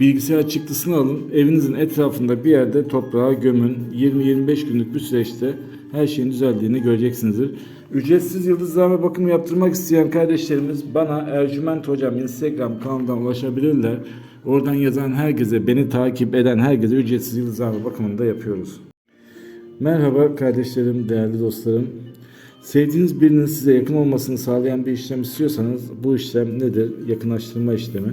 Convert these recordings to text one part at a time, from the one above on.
Bilgisayar çıktısını alın, evinizin etrafında bir yerde toprağa gömün. 20-25 günlük bir süreçte her şeyin düzeldiğini göreceksinizdir. Ücretsiz yıldızlama bakımı yaptırmak isteyen kardeşlerimiz bana Ercüment Hocam Instagram kanalından ulaşabilirler. Oradan yazan herkese, beni takip eden herkese ücretsiz yıldızlama bakımını da yapıyoruz. Merhaba kardeşlerim, değerli dostlarım. Sevdiğiniz birinin size yakın olmasını sağlayan bir işlem istiyorsanız bu işlem nedir? Yakınlaştırma işlemi.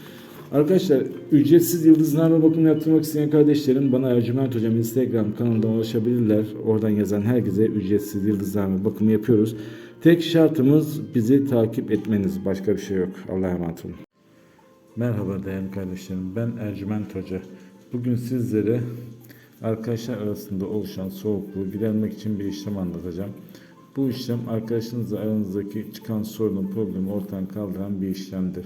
Arkadaşlar ücretsiz yıldızlarla bakım yaptırmak isteyen kardeşlerim bana Ercüment Hocam Instagram kanalından ulaşabilirler. Oradan yazan herkese ücretsiz yıldızlarla bakımı yapıyoruz. Tek şartımız bizi takip etmeniz. Başka bir şey yok. Allah'a emanet olun. Merhaba değerli kardeşlerim. Ben Ercüment Hoca. Bugün sizlere arkadaşlar arasında oluşan soğukluğu gidermek için bir işlem anlatacağım. Bu işlem arkadaşınızla aranızdaki çıkan sorunun problemi ortadan kaldıran bir işlemdir.